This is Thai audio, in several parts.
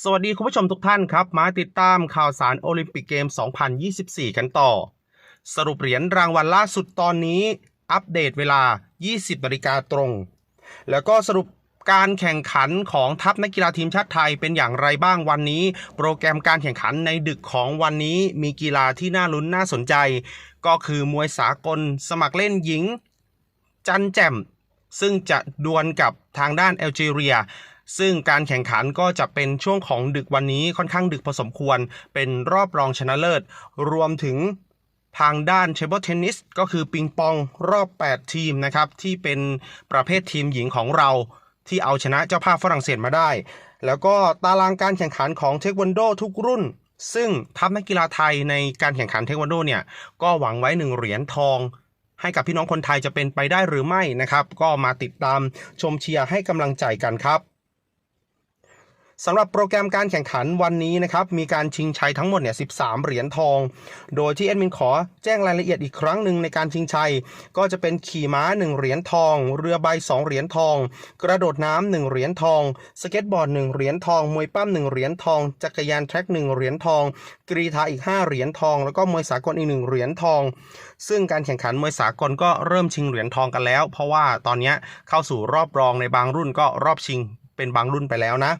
สวัสดีคุณผู้ชมทุกท่านครับ มาติดตามข่าวสารโอลิมปิกเกม 2024 กันต่อ สรุปเหรียญรางวัลล่าสุดตอนนี้ อัปเดตเวลา 20นาฬิกาตรง แล้วก็สรุปการแข่งขันของทัพนักกีฬาทีมชาติไทยเป็นอย่างไรบ้างวันนี้ โปรแกรมการแข่งขันในดึกของวันนี้มีกีฬาที่น่าลุ้นน่าสนใจ ก็คือมวยสากลสมัครเล่นหญิง จันแจ่ม ซึ่งจะดวลกับทางด้านแอลจีเรีย ซึ่งการแข่งขันก็จะเป็นช่วงของดึกวันนี้ค่อนข้างดึกพอสมควร เป็นรอบรองชนะเลิศ รวมถึงทางด้านเชเบิลเทนนิสก็คือปิงปองรอบ 8 ทีมนะครับ ที่เป็นประเภททีมหญิงของเรา ที่เอาชนะเจ้าภาพฝรั่งเศสมาได้ แล้วก็ตารางการแข่งขันของเทควันโดทุกรุ่น ซึ่งทัพนักกีฬาไทยในการแข่งขันเทควันโดเนี่ยก็หวังไว้หนึ่งเหรียญทองให้กับพี่น้องคนไทยจะเป็นไปได้หรือไม่นะครับ ก็มาติดตามชมเชียร์ให้กำลังใจกันครับ สำหรับโปรแกรมการแข่งขันวันนี้นะครับ มีการชิงชัยทั้งหมดเนี่ย 13 เหรียญทอง โดยที่แอดมินขอแจ้งรายละเอียดอีกครั้งหนึ่งในการชิงชัย ก็จะเป็นขี่ม้า 1 เหรียญทอง เรือใบ 2 เหรียญทอง กระโดดน้ำ 1 เหรียญทอง สเก็ตบอร์ด 1 เหรียญทอง มวยปั้ม 1 เหรียญทอง จักรยานแทร็ก 1 เหรียญทอง กรีฑาอีก 5 เหรียญทอง แล้วก็มวยสากลอีก 1 เหรียญทอง ซึ่งการแข่งขันมวยสากลก็เริ่มชิงเหรียญทองกันแล้ว เพราะว่าตอนนี้เข้าสู่รอบรองในบางรุ่นก็รอบชิงเป็นบางรุ่นไปแล้วนะ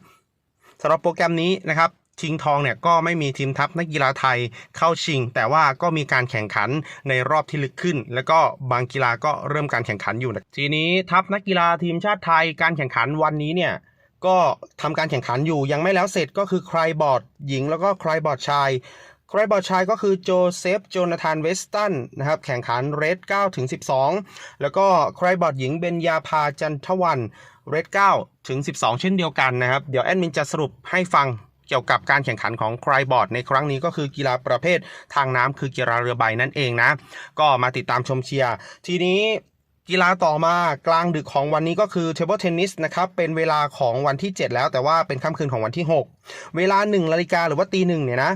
สำหรับโปรแกรมนี้นะครับชิงทองเนี่ยก็ไม่มีทีมทัพนักกีฬาไทยเข้าชิง แต่ว่าก็มีการแข่งขันในรอบที่ลึกขึ้น แล้วก็บางกีฬาก็เริ่มการแข่งขันอยู่นะทีนี้ทัพนักกีฬาทีมชาติไทยการแข่งขันวันนี้เนี่ยก็ทำการแข่งขันอยู่ยังไม่แล้วเสร็จก็คือใครบอร์ดหญิงแล้วก็ใครบอร์ดชายใครบอร์ดชายก็คือโจเซฟโจนาธานเวสตันนะครับแข่งขันเรด9ถึง12 แล้วก็ใครบอร์ดหญิงเบญญาภาจันทวัน เรด9ถึง 12 เช่นเดียวกันนะครับ เดี๋ยวแอดมินจะสรุปให้ฟังเกี่ยวกับการแข่งขันของใครบอร์ดในครั้งนี้ก็คือกีฬาประเภททางน้ำคือกีฬาเรือใบนั่นเองนะ ก็มาติดตามชมเชียร์ทีนี้กีฬาต่อมากลางดึกของวันนี้ก็คือเทเบิลเทนนิสนะครับ เป็นเวลาของวันที่ 7 แล้วแต่ว่าเป็นค่ำคืนของวันที่ 6 เวลา1นาฬิกาหรือว่าตีหนึ่งเนี่ยนะ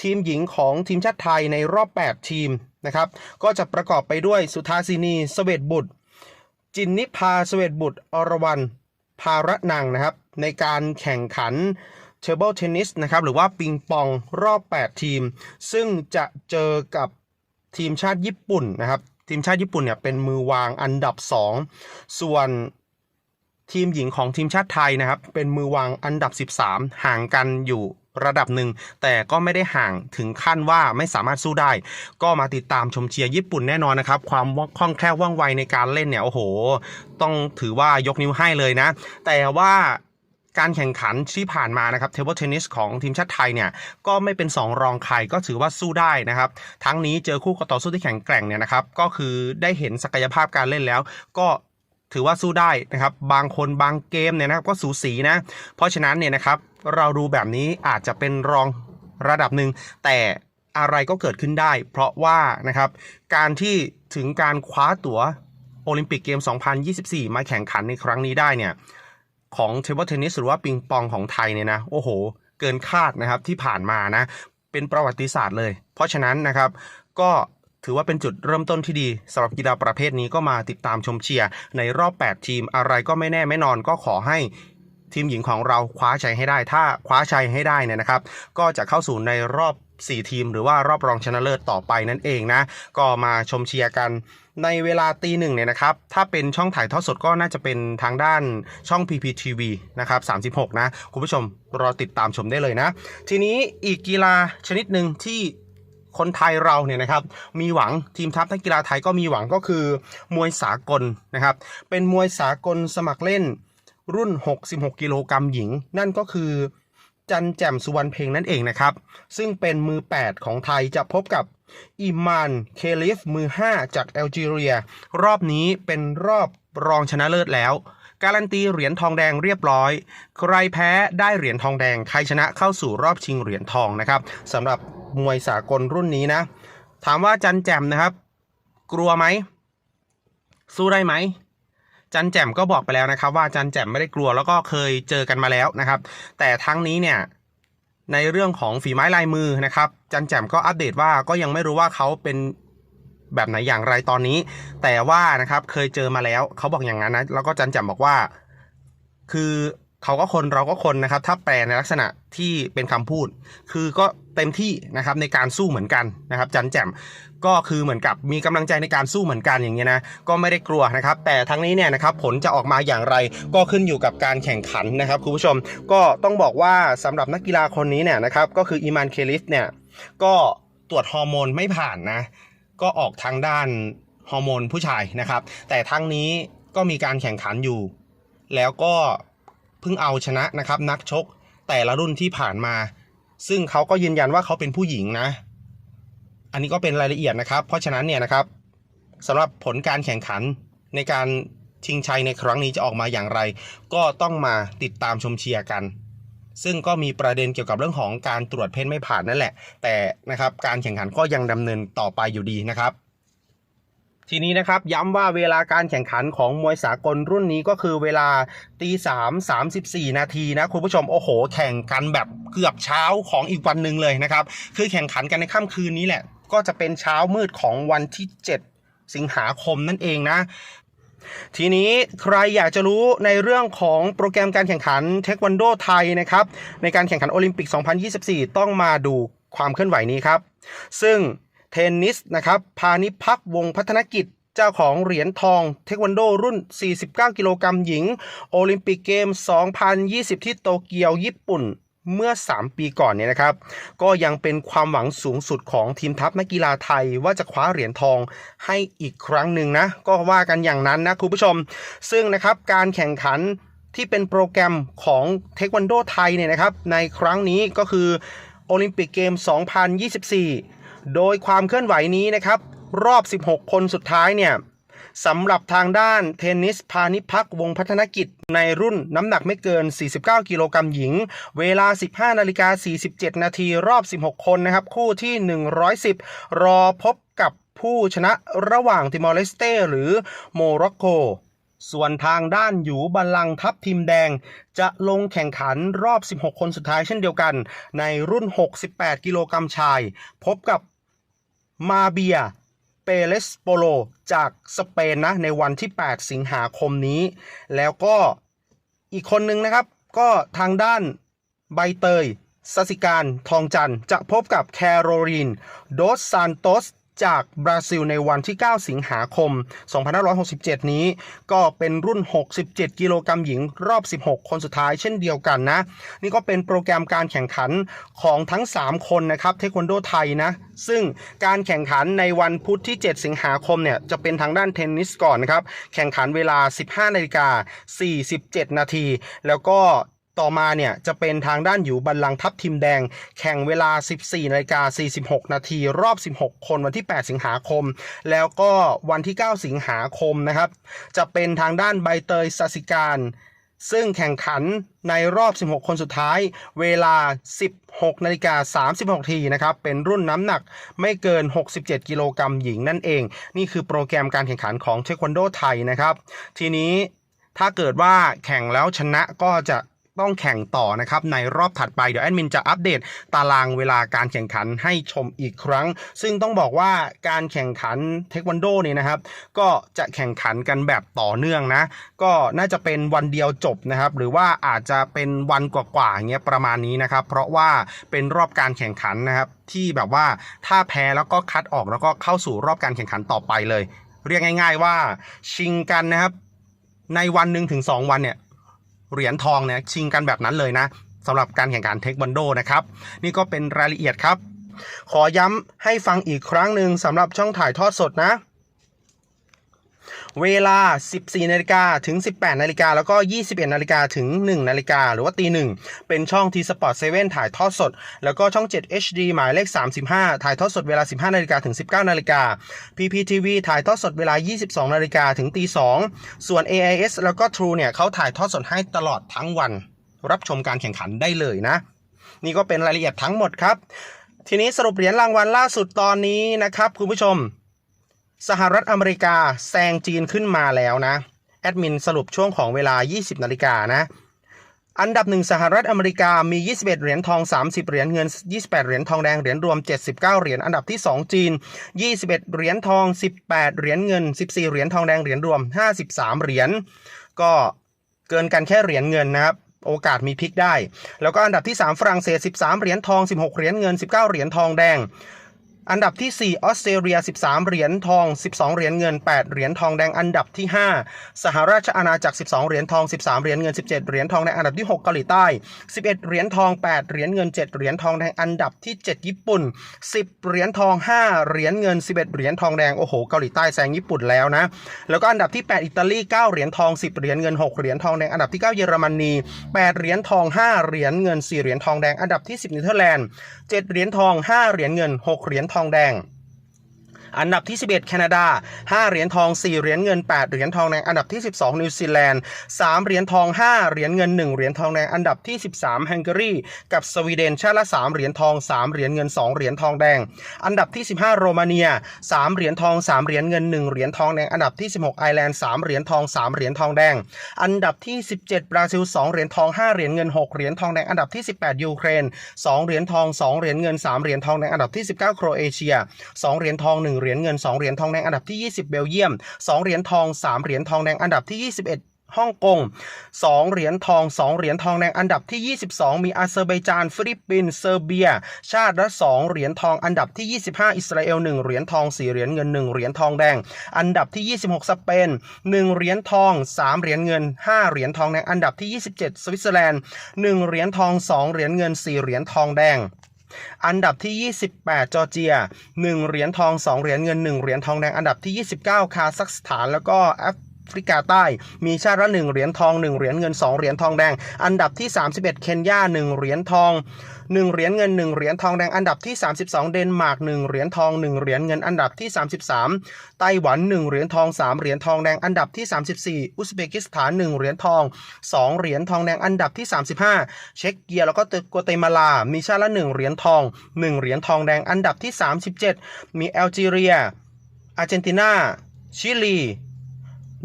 ทีมหญิงของทีมชาติไทยในรอบ 8 ทีมนะครับ ก็จะประกอบไปด้วยสุธาสินีสเวตบุตร จินนิพาสเวตบุตร อรวรรณ ภาระนังนะครับ ในการแข่งขันเทเบิลเทนนิสนะครับหรือว่าปิงปองรอบ 8 ทีม ซึ่งจะเจอกับทีมชาติญี่ปุ่นนะครับทีมชาติญี่ปุ่นเนี่ยเป็นมือวางอันดับ 2 ส่วนทีมหญิงของทีมชาติไทยนะครับ เป็นมือวางอันดับ 13 ห่างกันอยู่ ระดับหนึ่ง แต่ก็ไม่ได้ห่างถึงขั้นว่าไม่สามารถสู้ได้ ก็มาติดตามชมเชียร์ญี่ปุ่นแน่นอนนะครับ ความคล่องแคล่วว่องไวในการเล่นเนี่ย โอ้โห ต้องถือว่ายกนิ้วให้เลยนะ แต่ว่าการแข่งขันที่ผ่านมานะครับเทเบิลเทนนิสของทีมชาติไทยเนี่ยก็ไม่เป็น 2 รองใครก็ถือว่าสู้ได้นะครับ ทั้งนี้เจอคู่ต่อสู้ที่แข็งแกร่งเนี่ยนะครับก็คือได้เห็นศักยภาพการเล่นแล้ว ก็ ถือว่าสู้ได้นะครับ บางคนบางเกมเนี่ยนะครับก็สูสีนะ เพราะฉะนั้นเนี่ยนะครับเราดูแบบนี้อาจจะเป็นรองระดับหนึ่งแต่อะไรก็เกิดขึ้นได้ เพราะว่านะครับการที่ถึงการคว้าตั๋วโอลิมปิกเกม 2024 มาแข่งขันในครั้งนี้ได้เนี่ยของเทเบิลเทนนิสหรือว่าปิงปองของไทยเนี่ยนะโอ้โห เกินคาดนะครับที่ผ่านมานะเป็นประวัติศาสตร์เลย เพราะฉะนั้นนะครับก็ ถือว่าเป็นจุดเริ่มต้นที่ดีสำหรับกีฬาประเภทนี้ก็มาติดตามชมเชียร์ในรอบ 8 ทีมอะไรก็ไม่แน่ไม่นอนก็ขอให้ทีมหญิงของเราคว้าชัยให้ได้ ถ้าคว้าชัยให้ได้เนี่ยนะครับ ก็จะเข้าสู่ในรอบ 4 ทีม หรือว่ารอบรองชนะเลิศต่อไปนั่นเองนะ ก็มาชมเชียร์กันในเวลาตีหนึ่งเนี่ยนะครับ ถ้าเป็นช่องถ่ายทอดสดก็น่าจะเป็นทางด้านช่อง PPTV นะครับ 36 นะ คุณผู้ชมรอติดตามชมได้เลยนะ ทีนี้อีกกีฬาชนิดหนึ่งที่ คนไทยเราเนี่ยนะครับมีหวังทีมทัพนักกีฬาไทยก็มีหวังก็คือ มวยสากลนะครับ เป็นมวยสากลสมัครเล่นรุ่น 66 กิโลกรัมหญิง นั่นก็คือจันแจ่มสุวรรณเพลงนั่นเองนะครับ ซึ่งเป็นมือ 8 ของไทยจะพบกับอิมานเคลิฟมือ 5 จากแอลจีเรีย รอบนี้เป็นรอบรองชนะเลิศแล้ว การันตีเหรียญทองแดงเรียบร้อย ใครแพ้ได้เหรียญทองแดง ใครชนะเข้าสู่รอบชิงเหรียญทองนะครับสำหรับมวยสากลรุ่นนี้นะ ถามว่าจันแจมนะครับ กลัวไหม สู้ได้ไหมจันแจ่มก็บอกไปแล้วนะครับว่าจันแจ่มไม่ได้กลัวแล้วก็เคยเจอกันมาแล้วนะครับ แต่ทั้งนี้เนี่ยในเรื่องของฝีไม้ลายมือนะครับ จันแจ่มก็อัปเดตว่าก็ยังไม่รู้ว่าเขาเป็น แบบไหนอย่างไรตอนนี้ แต่ว่านะครับเคยเจอมาแล้วเขาบอกอย่างนั้นนะแล้วก็จันแจ่มบอกว่า คือเขาก็คนเราก็คนนะครับ ถ้าแปลในลักษณะที่เป็นคำพูด คือก็เต็มที่นะครับในการสู้เหมือนกันนะครับ จันแจ่มก็คือเหมือนกับมีกำลังใจในการสู้เหมือนกันอย่างเงี้ยนะก็ไม่ได้กลัวนะครับ แต่ทั้งนี้เนี่ยนะครับผลจะออกมาอย่างไรก็ขึ้นอยู่กับการแข่งขันนะครับคุณผู้ชมก็ต้องบอกว่าสำหรับนักกีฬาคนนี้เนี่ยนะครับก็คืออีมานเคลิสเนี่ยก็ตรวจฮอร์โมนไม่ผ่านนะ ก็ออกทางด้านฮอร์โมนผู้ชายนะครับ แต่ทั้งนี้ก็มีการแข่งขันอยู่ แล้วก็เพิ่งเอาชนะนะครับ นักชกแต่ละรุ่นที่ผ่านมา ซึ่งเขาก็ยืนยันว่าเขาเป็นผู้หญิงนะ อันนี้ก็เป็นรายละเอียดนะครับ เพราะฉะนั้นเนี่ยนะครับสำหรับผลการแข่งขันในการชิงชัยในครั้งนี้จะออกมาอย่างไร ก็ต้องมาติดตามชมเชียร์กัน ซึ่งก็มีประเด็นเกี่ยวกับเรื่องของการตรวจเพศไม่ผ่านนั่นแหละ แต่นะครับการแข่งขันก็ยังดำเนินต่อไปอยู่ดีนะครับทีนี้นะครับย้ำว่าเวลาการแข่งขันของมวยสากลรุ่นนี้ก็คือเวลาตีสามสามสิบสี่นาทีนะคุณผู้ชมโอ้โห แข่งกันแบบเกือบเช้าของอีกวันหนึ่งเลยนะครับ คือแข่งขันกันในค่ำคืนนี้แหละ ก็จะเป็นเช้ามืดของวันที่ 7 สิงหาคมนั่นเองนะ ทีนี้ใครอยากจะรู้ในเรื่องของโปรแกรมการแข่งขันเทควันโดไทยนะครับ ในการแข่งขันโอลิมปิก 2024 ต้องมาดูความเคลื่อนไหวนี้ครับ ซึ่งเทนนิสนะครับพานิพักวงพัฒนกิจเจ้าของเหรียญทองเทควันโดรุ่น 49 กิโลกรัมหญิง โอลิมปิกเกม 2020 ที่โตเกียวญี่ปุ่น เมื่อ 3 ปีก่อนเนี่ยนะครับ ก็ยังเป็นความหวังสูงสุดของทีมทัพนักกีฬาไทยว่าจะคว้าเหรียญทองให้อีกครั้งหนึ่งนะ ก็ว่ากันอย่างนั้นนะคุณผู้ชม ซึ่งนะครับการแข่งขันที่เป็นโปรแกรมของเทควันโดไทยเนี่ยนะครับ ในครั้งนี้ก็คือโอลิมปิกเกม 2024 โดยความเคลื่อนไหวนี้นะครับ รอบ 16 คนสุดท้ายเนี่ย สำหรับทางด้านเทนนิสพาณิพักวงพัฒนกิจ ในรุ่นน้ำหนักไม่เกิน 49 กิโลกรัมหญิง เวลา 15นาฬิกา47 นาทีรอบ 16 คนนะครับ คู่ที่ 110 รอพบกับผู้ชนะระหว่างติมอร์เลสเตหรือโมร็อกโกส่วนทางด้านหยูบัลลังทัพทีมแดง จะลงแข่งขันรอบ 16 คนสุดท้ายเช่นเดียวกัน ในรุ่น 68 กิโลกรัมชาย พบกับมาเบีย เลสโปโลจากสเปนนะในวันที่ 8 สิงหาคมนี้ แล้วก็อีกคนนึงนะครับ ก็ทางด้านใบเตยสสิการทองจันทร์จะพบกับแคโรลีนโดสซานโตส จากบราซิลในวันที่ 9 สิงหาคม 2567 นี้ ก็เป็นรุ่น 67 กิโลกรัมหญิงรอบ 16 คนสุดท้ายเช่นเดียวกันนะ นี่ก็เป็นโปรแกรมการแข่งขันของทั้ง 3 คนนะครับเทควันโดไทยนะ ซึ่งการแข่งขันในวันพุธที่ 7 สิงหาคมเนี่ยจะเป็นทางด้านเทนนิสก่อนนะครับ แข่งขันเวลา 15นาฬิกา47 นาที แล้วก็ ต่อมาเนี่ยจะเป็นทางด้านอยู่บัลลังทัพทีมแดง แข่งเวลา 14นาฬิกา46 นาทีรอบ 16 คนวันที่ 8 สิงหาคม แล้วก็วันที่ 9 สิงหาคมนะครับ จะเป็นทางด้านใบเตยสสิการ ซึ่งแข่งขันในรอบ 16 คนสุดท้าย เวลา 16นาฬิกา36ทีนะครับ เป็นรุ่นน้ำหนักไม่เกิน 67 กิโลกรัมหญิงนั่นเอง นี่คือโปรแกรมการแข่งขันของเทควันโดไทยนะครับ ทีนี้ถ้าเกิดว่าแข่งแล้วชนะก็จะ ต้องแข่งต่อนะครับในรอบถัดไปเดี๋ยวแอดมินจะอัปเดตตารางเวลาการแข่งขันให้ชมอีกครั้ง ซึ่งต้องบอกว่าการแข่งขันเทควันโดเนี่ยนะครับ ก็จะแข่งขันกันแบบต่อเนื่องนะ ก็น่าจะเป็นวันเดียวจบนะครับ หรือว่าอาจจะเป็นวันกว่าๆอย่างเงี้ยประมาณนี้นะครับ เพราะว่าเป็นรอบการแข่งขันนะครับ ที่แบบว่าถ้าแพ้แล้วก็คัดออกแล้วก็เข้าสู่รอบการแข่งขันต่อไปเลย เรียกง่าย ๆ ว่าชิงกันนะครับ ในวันหนึ่งถึง2วันเนี่ย เหรียญทองเนี่ยชิงกันแบบนั้นเลยนะสำหรับการแข่งขันเทควันโดนะครับนี่ก็เป็นรายละเอียดครับ ขอย้ำให้ฟังอีกครั้งหนึ่งสำหรับช่องถ่ายทอดสดนะ เวลา 14นาฬิกาถึง 18นาฬิกาแล้วก็ 21นาฬิกาถึง 1นาฬิกาหรือว่าตีหนึ่งเป็นช่อง T Sport 7 ถ่ายทอดสด แล้วก็ช่อง 7 HD หมายเลข 35 ถ่ายทอดสดเวลา 15นาฬิกาถึง 19นาฬิกา PPTV ถ่ายทอดสดเวลา 22นาฬิกาถึงตี2ส่วน AIS แล้วก็ True เนี่ยเขาถ่ายทอดสดให้ตลอดทั้งวัน รับชมการแข่งขันได้เลยนะ นี่ก็เป็นรายละเอียดทั้งหมดครับทีนี้สรุปเหรียญรางวัลล่าสุดตอนนี้นะครับคุณผู้ชม สหรัฐอเมริกาแซงจีนขึ้นมาแล้วนะ แอดมินสรุปช่วงของเวลา 20 นาฬิกานะ อันดับหนึ่งสหรัฐอเมริกามี 21 เหรียญทอง 30 เหรียญเงิน 28 เหรียญทองแดง เหรียญรวม 79 เหรียญ อันดับที่ 2 จีน 21 เหรียญทอง 18 เหรียญเงิน 14 เหรียญทองแดง เหรียญรวม 53 เหรียญ ก็เกินกันแค่เหรียญเงินนะครับโอกาสมีพลิกได้ แล้วก็อันดับที่ 3 ฝรั่งเศส 13 เหรียญทอง 16 เหรียญเงิน 19 เหรียญทองแดง อันดับที่ 4 ออสเตรเลีย 13 เหรียญทอง 12 เหรียญเงิน 8 เหรียญทองแดง อันดับที่ 5 สหราชอาณาจักร 12 เหรียญทอง 13 เหรียญเงิน 17 เหรียญทองแดง อันดับที่ 6 เกาหลีใต้ 11 เหรียญทอง 8 เหรียญเงิน 7 เหรียญทองแดง อันดับที่ 7 ญี่ปุ่น 10 เหรียญทอง 5 เหรียญเงิน 11 เหรียญทองแดง โอ้โห เกาหลีใต้แซงญี่ปุ่นแล้วนะ แล้วก็อันดับที่ 8 อิตาลี 9 เหรียญทอง 10 เหรียญเงิน 6 เหรียญทองแดง อันดับที่ 9 เยอรมนี 8 เหรียญทอง 5 เหรียญเงิน 4 เหรียญทองแดง อันดับที่ 10เนเธอร์แลนด์ 7 เหรียญทอง 5 เหรียญเงิน 6 เหรียญทองแดง อันดับที่ 11 แคนาดา 5 เหรียญทอง 4 เหรียญเงิน 8 เหรียญทองแดงอันดับที่ 12 นิวซีแลนด์ 3 เหรียญทอง 5 เหรียญเงิน 1 เหรียญทองแดงอันดับที่ 13 ฮังการี กับสวีเดนชาติละ 3 เหรียญทอง 3 เหรียญเงิน 2 เหรียญทองแดง อันดับที่ 15 โรมาเนีย 3 เหรียญทอง 3 เหรียญเงิน 1 เหรียญทองแดงอันดับที่ 16 ไอร์แลนด์ 3 เหรียญทอง 3 เหรียญทองแดง อันดับที่ 17 บราซิล 2 เหรียญทอง 5 เหรียญเงิน 6 เหรียญทองแดงอันดับที่ 18 ยูเครน 2 เหรียญทอง 2 เหรียญเงิน 3 เหรียญทองแดงอันดับที่ 19 โครเอเชีย 2 เหรียญทอง 1เหรียญเงิน 2 เหรียญทองแดงอันดับที่ 20 เบลเยียม 2 เหรียญทอง 3 เหรียญทองแดงอันดับที่ 21ฮ่องกง 2 เหรียญทอง 2 เหรียญทองแดงอันดับที่ 22 มีอาเซอร์ไบจาน ฟิลิปปินส์ เซอร์เบีย ชาติละ 2 เหรียญทองอันดับที่ 25 อิสราเอล 1 เหรียญทอง 4 เหรียญเงิน 1 เหรียญทองแดง อันดับที่ 26 สเปน 1 เหรียญทอง 3 เหรียญเงิน 5 เหรียญทองแดง อันดับที่ 27 สวิตเซอร์แลนด์ 1 เหรียญทอง 2 เหรียญเงิน 4 เหรียญทองแดง อันดับที่ 28 จอร์เจีย 1 เหรียญทอง 2 เหรียญเงิน 1 เหรียญทองแดง อันดับที่ 29 คาซัคสถาน แล้วก็แอฟ ฟริกาใต้ มีชาติละ1เหรียญทอง 1 เหรียญเงิน 2 เหรียญทองแดง อันดับที่ 31 เคนยา 1 เหรียญทอง 1 เหรียญเงิน 1 เหรียญทองแดง อันดับที่ 32 เดนมาร์ก 1 เหรียญทอง 1 เหรียญเงิน อันดับที่ 33 ไต้หวัน 1 เหรียญทอง 3 เหรียญทองแดง อันดับที่ 34 อุซเบกิสถาน 1 เหรียญทอง 2 เหรียญทองแดง อันดับที่ 35 เช็กเกียแล้วก็กัวเตมาลา มีชาติละ 1 เหรียญทอง 1 เหรียญทองแดง อันดับที่ 37 มีแอลจีเรีย อาร์เจนตินา ชิลี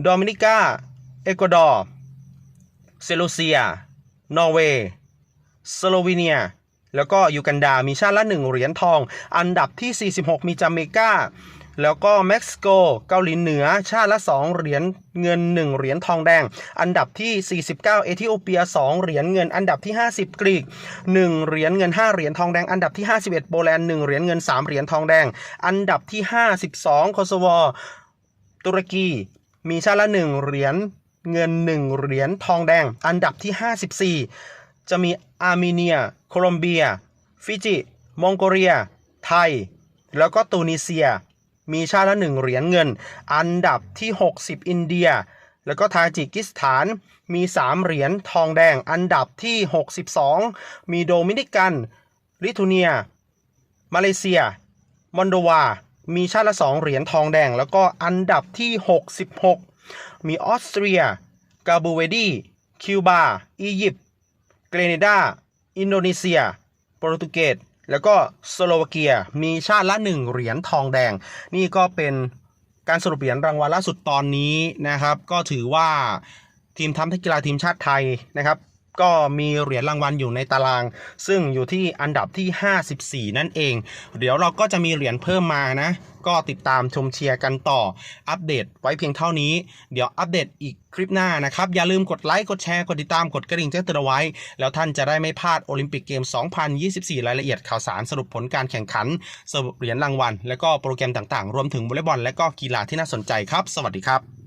โดมินิกา เอกวาดอร์ เซโลเซีย นอร์เวย์ สโลวีเนีย แล้วก็ยูกันดา มีชาติละ1เหรียญทอง อันดับที่ 46 มีจาเมกา แล้วก็เม็กซิโก เกาหลีเหนือ ชาติละ 2 เหรียญเงิน 1 เหรียญทองแดง อันดับที่ 49 เอธิโอเปีย 2 เหรียญเงิน อันดับที่ 50 กรีก 1 เหรียญเงิน 5 เหรียญทองแดง อันดับที่ 51 โปแลนด์ 1 เหรียญเงิน 3 เหรียญทองแดง อันดับที่ 52 โคโซโวตุรกี มีชาติละ1เหรียญเงิน1เหรียญทองแดง อันดับที่ 54 จะมีอาร์เมเนีย โคลอมเบีย ฟิจิ มองโกเลีย ไทย แล้วก็ตูนิเซีย มีชาติละ1เหรียญเงิน อันดับที่ 60 อินเดีย แล้วก็ทาจิกิสถานมี 3 เหรียญทองแดง อันดับที่ 62 มีโดมินิกัน ลิทัวเนีย มาเลเซีย มอนโดวา มีชาติละ 2 เหรียญทองแดง แล้วก็อันดับที่ 66 มีออสเตรีย กาบูเวดี คิวบา อียิปต์ เกรเนดา อินโดนีเซีย โปรตุเกส แล้วก็สโลวาเกีย มีชาติละ 1 เหรียญทองแดง นี่ก็เป็นการสรุปเหรียญรางวัลล่าสุดตอนนี้นะครับ ก็ถือว่าทีมทัพนักกีฬาทีมชาติไทยนะครับ ก็มีเหรียญรางวัลอยู่ในตาราง ซึ่งอยู่ที่อันดับที่ 54 นั่นเอง เดี๋ยวเราก็จะมีเหรียญเพิ่มมานะ ก็ติดตามชมเชียร์กันต่อ อัปเดตไว้เพียงเท่านี้ เดี๋ยวอัปเดตอีกคลิปหน้านะครับ อย่าลืมกดไลค์ กดแชร์ กดติดตาม กดกระดิ่งแจ้งเตือนเอาไว้ แล้วท่านจะได้ไม่พลาดโอลิมปิกเกม 2024 รายละเอียดข่าวสารสรุปผลการแข่งขัน สรุปเหรียญรางวัล และก็โปรแกรมต่างๆ รวมถึงวอลเลย์บอลและก็กีฬาที่น่าสนใจครับ สวัสดีครับ